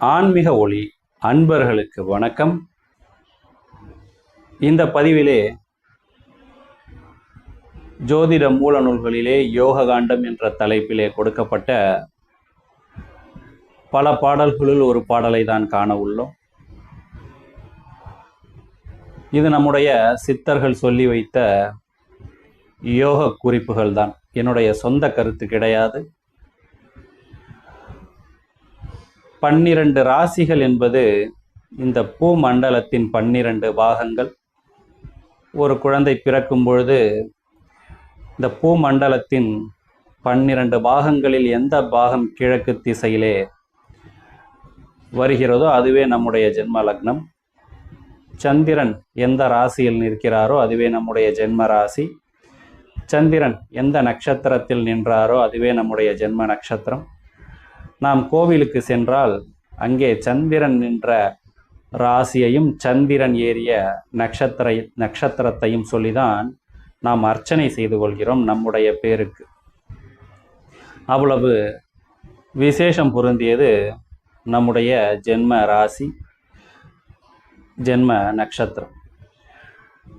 ஆன்மீக ஒளி அன்பர்களுக்கு வணக்கம். இந்த பதிவிலே ஜோதிட மூல நூல்களிலே யோக காண்டம் என்ற தலைப்பிலே கொடுக்கப்பட்ட பல பாடல்களுள் ஒரு பாடலை தான் காண உள்ளோம். இது நம்முடைய சித்தர்கள் சொல்லி வைத்த யோக குறிப்புகள் தான். என்னுடைய சொந்த கருத்து கிடையாது. பன்னிரண்டு ராசிகள் என்பது இந்த பூமண்டலத்தின் பன்னிரண்டு பாகங்கள். ஒரு குழந்தை பிறக்கும் பொழுது இந்த பூமண்டலத்தின் பன்னிரண்டு பாகங்களில் எந்த பாகம் கிழக்கு திசையிலே வருகிறதோ அதுவே நம்முடைய ஜென்ம லக்னம். சந்திரன் எந்த ராசியில் நிற்கிறாரோ அதுவே நம்முடைய ஜென்ம ராசி. சந்திரன் எந்த நட்சத்திரத்தில் நின்றாரோ அதுவே நம்முடைய ஜென்ம நட்சத்திரம். நாம் கோவிலுக்கு சென்றால் அங்கே சந்திரன் நின்ற ராசியையும் சந்திரன் ஏறிய நட்சத்திர நட்சத்திரத்தையும் சொல்லிதான் நாம் அர்ச்சனை செய்து கொள்கிறோம் நம்முடைய பேருக்கு. அவ்வளவு விசேஷம் பொருந்தியது நம்முடைய ஜென்ம ராசி ஜென்ம நட்சத்திரம்.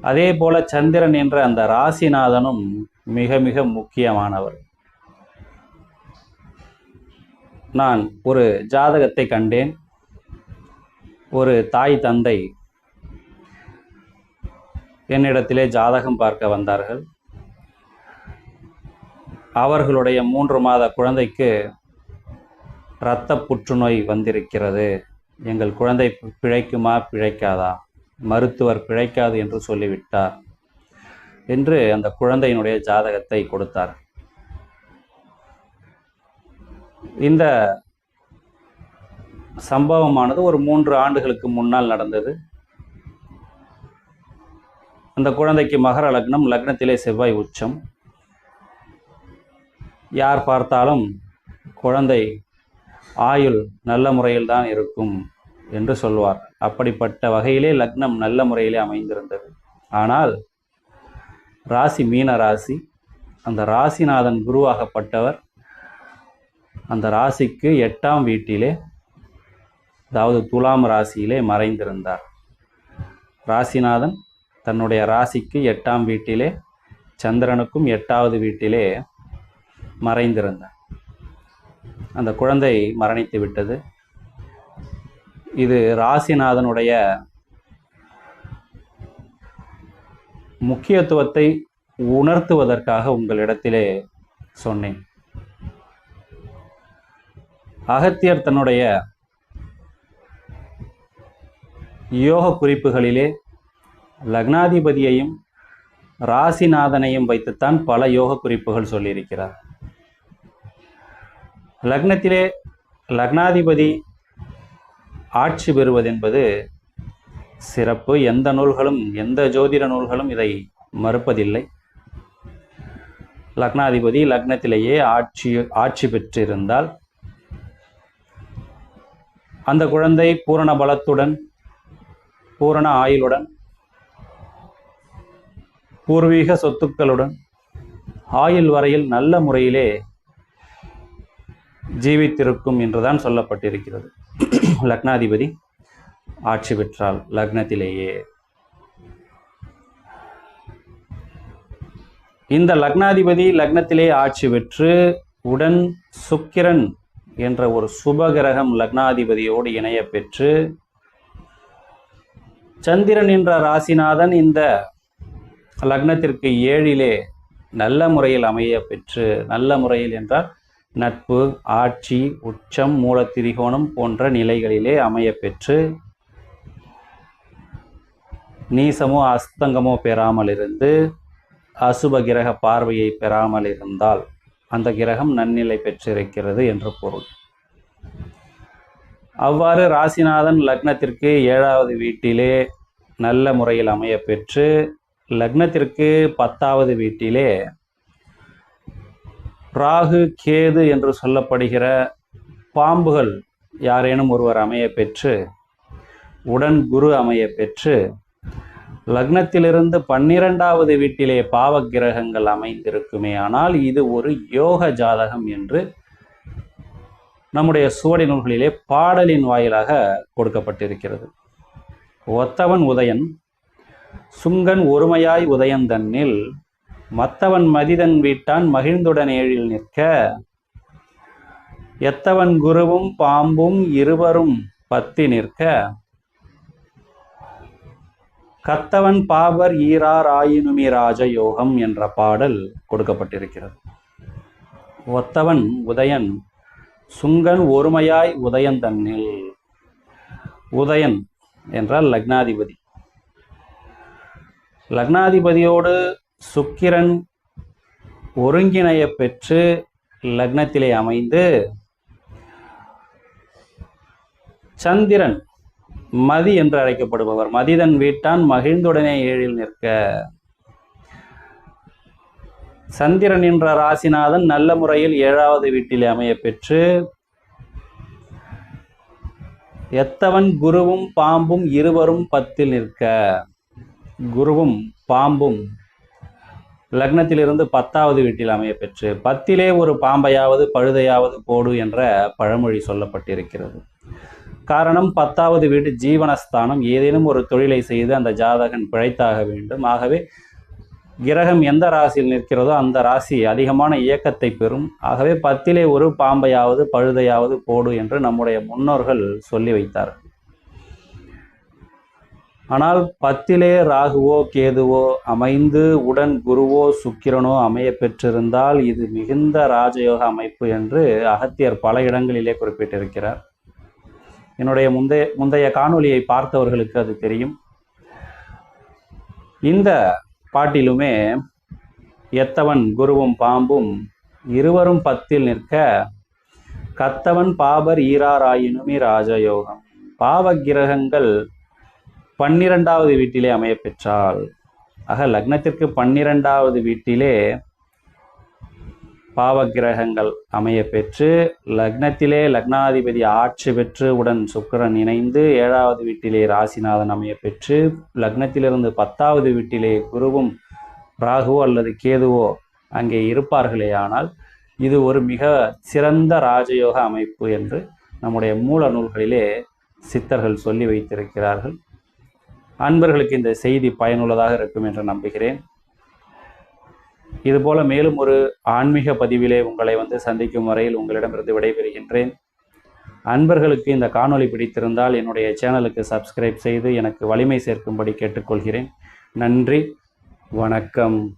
அதே போல சந்திரன் என்ற அந்த ராசிநாதனும் மிக மிக முக்கியமானவர். நான் ஒரு ஜாதகத்தை கண்டேன். ஒரு தாய் தந்தை என்னிடத்திலே ஜாதகம் பார்க்க வந்தார்கள். அவர்களுடைய மூன்று மாத குழந்தைக்கு இரத்த புற்றுநோய் வந்திருக்கிறது. எங்கள் குழந்தை பிழைக்குமா பிழைக்காதா? மருத்துவர் பிழைக்காது என்று சொல்லிவிட்டார் என்று அந்த குழந்தையினுடைய ஜாதகத்தை கொடுத்தார் இந்த சம்பவமானது ஒரு மூன்று ஆண்டுகளுக்கு முன்னால் நடந்தது. அந்த குழந்தைக்கு மகர லக்னம் லக்னத்திலே செவ்வாய் உச்சம். யார் பார்த்தாலும் குழந்தை ஆயுள் நல்ல முறையில் தான் இருக்கும் என்று சொல்வார். அப்படிப்பட்ட வகையிலே லக்னம் நல்ல முறையிலே அமைந்திருந்தது. ஆனால் ராசி மீன ராசி அந்த ராசிநாதன் குருவாகப்பட்டவர் அந்த ராசிக்கு எட்டாம் வீட்டிலே அதாவது துலாம் ராசியிலே மறைந்திருந்தார். ராசிநாதன் தன்னுடைய ராசிக்கு எட்டாம் வீட்டிலே சந்திரனுக்கும் எட்டாவது வீட்டிலே மறைந்திருந்தார். அந்த குழந்தை மரணித்து விட்டது. இது ராசிநாதனுடைய முக்கியத்துவத்தை உணர்த்துவதற்காக உங்களிடத்திலே சொன்னேன். அகத்தியர் தன்னுடைய யோக குறிப்புகளிலே லக்னாதிபதியையும் ராசிநாதனையும் வைத்துத்தான் பல யோக குறிப்புகள் சொல்லியிருக்கிறார். லக்னத்திலே லக்னாதிபதி ஆட்சி பெறுவதென்பது சிறப்பு. எந்த நூல்களும் எந்த ஜோதிட நூல்களும் இதை மறுப்பதில்லை. லக்னாதிபதி லக்னத்திலேயே ஆட்சி ஆட்சி பெற்றிருந்தால் அந்த குழந்தை பூரண பலத்துடன் பூரண ஆயுளுடன் பூர்வீக சொத்துக்களுடன் ஆயுள் வரையில் நல்ல முறையிலே ஜீவித்திருக்கும் என்றுதான் சொல்லப்பட்டிருக்கிறது. லக்னாதிபதி ஆட்சி பெற்றால் லக்னத்திலேயே. இந்த லக்னாதிபதி லக்னத்திலே ஆட்சி பெற்று உடன் சுக்கிரன் என்ற ஒரு சுபகிரகம் லக்னாதிபதியோடு இணைய பெற்று சந்திரன் என்ற ராசிநாதன் இந்த லக்னத்திற்கு ஏழிலே நல்ல முறையில் அமைய பெற்று நல்ல முறையில் என்றால் நட்பு ஆட்சி உச்சம் மூலத்திரிகோணம் போன்ற நிலைகளிலே அமைய பெற்று நீசமோ அஸ்தங்கமோ பெறாமல் இருந்து அசுப கிரக பார்வையை பெறாமல் இருந்தால் அந்த கிரகம் நன்னிலை பெற்றிருக்கிறது என்று பொருள். அவ்வாறு ராசிநாதன் லக்னத்திற்கு ஏழாவது வீட்டிலே நல்ல முறையில் அமைய பெற்று லக்னத்திற்கு பத்தாவது வீட்டிலே ராகு கேது என்று சொல்லப்படுகிற பாம்புகள் யாரேனும் ஒருவர் அமைய பெற்று உடன் குரு அமைய பெற்று லக்னத்திலிருந்து பன்னிரெண்டாவது வீட்டிலே பாவ கிரகங்கள் அமைந்திருக்குமே. ஆனால் இது ஒரு யோக ஜாதகம் என்று நம்முடைய சுவடி நூல்களிலே பாடலின் வாயிலாக கொடுக்கப்பட்டிருக்கிறது. ஒத்தவன் உதயன் சுங்கன் ஒருமையாய் உதயன் தன்னில் மத்தவன் மதிதன் வீட்டான் மகிழ்ந்துடன் ஏழில் நிற்க எத்தவன் குருவும் பாம்பும் இருவரும் பத்தி நிற்க கத்தவன் பாவர் ஈரார் ஆயினுமி ராஜயோகம் என்ற பாடல் கொடுக்கப்பட்டிருக்கிறது. ஒத்தவன் உதயன் சுங்கன் ஒருமையாய் உதயன் தன்னில். உதயன் என்றால் லக்னாதிபதி. லக்னாதிபதியோடு சுக்கிரன் ஒருங்கிணைய பெற்று லக்னத்திலே அமைந்து சந்திரன் மதி என்று அழைக்கப்படுபவர். மதிதன் வீட்டான் மகிழ்ந்துடனே ஏழில் நிற்க. சந்திரன் என்ற ராசிநாதன் நல்ல முறையில் ஏழாவது வீட்டிலே அமைய பெற்று எத்தவன் குருவும் பாம்பும் இருவரும் பத்தில் நிற்க. குருவும் பாம்பும் லக்னத்திலிருந்து பத்தாவது வீட்டில் அமைய பெற்று பத்திலே ஒரு பாம்பையாவது பழுதையாவது போடு என்ற பழமொழி சொல்லப்பட்டிருக்கிறது. காரணம் பத்தாவது வீடு ஜீவனஸ்தானம். ஏதேனும் ஒரு தொழிலை செய்து அந்த ஜாதகன் பிழைத்தாக வேண்டும். ஆகவே கிரகம் எந்த ராசியில் நிற்கிறதோ அந்த ராசி அதிகமான இயக்கத்தை பெறும். ஆகவே பத்திலே ஒரு பாம்பையாவது பழுதையாவது போடு என்று நம்முடைய முன்னோர்கள் சொல்லி வைத்தார்கள் ஆனால் பத்திலே ராகுவோ கேதுவோ அமைந்து உடன் குருவோ சுக்கிரனோ அமைய பெற்றிருந்தால் இது மிகுந்த ராஜயோக அமைப்பு என்று அகத்தியர் பல இடங்களிலே குறிப்பிட்டிருக்கிறார். என்னுடைய முந்தைய முந்தைய காணொலியை பார்த்தவர்களுக்கு அது தெரியும். இந்த பாட்டிலுமே எத்தவன் குருவும் பாம்பும் இருவரும் பத்தில் நிற்க கத்தவன் பாபர் ஈராராயினுமே ராஜயோகம். பாவ கிரகங்கள் பன்னிரெண்டாவது வீட்டிலே அமைய பெற்றால் ஆக லக்னத்திற்கு பன்னிரெண்டாவது வீட்டிலே பாவகிரகங்கள் அமைய பெற்று லக்னத்திலே லக்னாதிபதி ஆட்சி பெற்று உடன் சுக்கிரன் இணைந்து ஏழாவது வீட்டிலே ராசிநாதன் அமைய பெற்று லக்னத்திலிருந்து பத்தாவது வீட்டிலே குருவும் ராகுவோ அல்லது கேதுவோ அங்கே இருப்பார்களே ஆனால் இது ஒரு மிக சிறந்த ராஜயோக அமைப்பு என்று நம்முடைய மூல நூல்களிலே சித்தர்கள் சொல்லி வைத்திருக்கிறார்கள். அன்பர்களுக்கு இந்த செய்தி பயனுள்ளதாக இருக்கும் என்று நம்புகிறேன். இதுபோல மேலும் ஒரு ஆன்மீக பதிவிலே உங்களை வந்து சந்திக்கும் வரையில் உங்களிடமிருந்து விடைபெறுகின்றேன். அன்பர்களுக்கு இந்த காணொளி பிடித்திருந்தால் என்னுடைய சேனலுக்கு சப்ஸ்கிரைப் செய்து எனக்கு வலிமை சேர்க்கும்படி கேட்டுக்கொள்கிறேன். நன்றி வணக்கம்.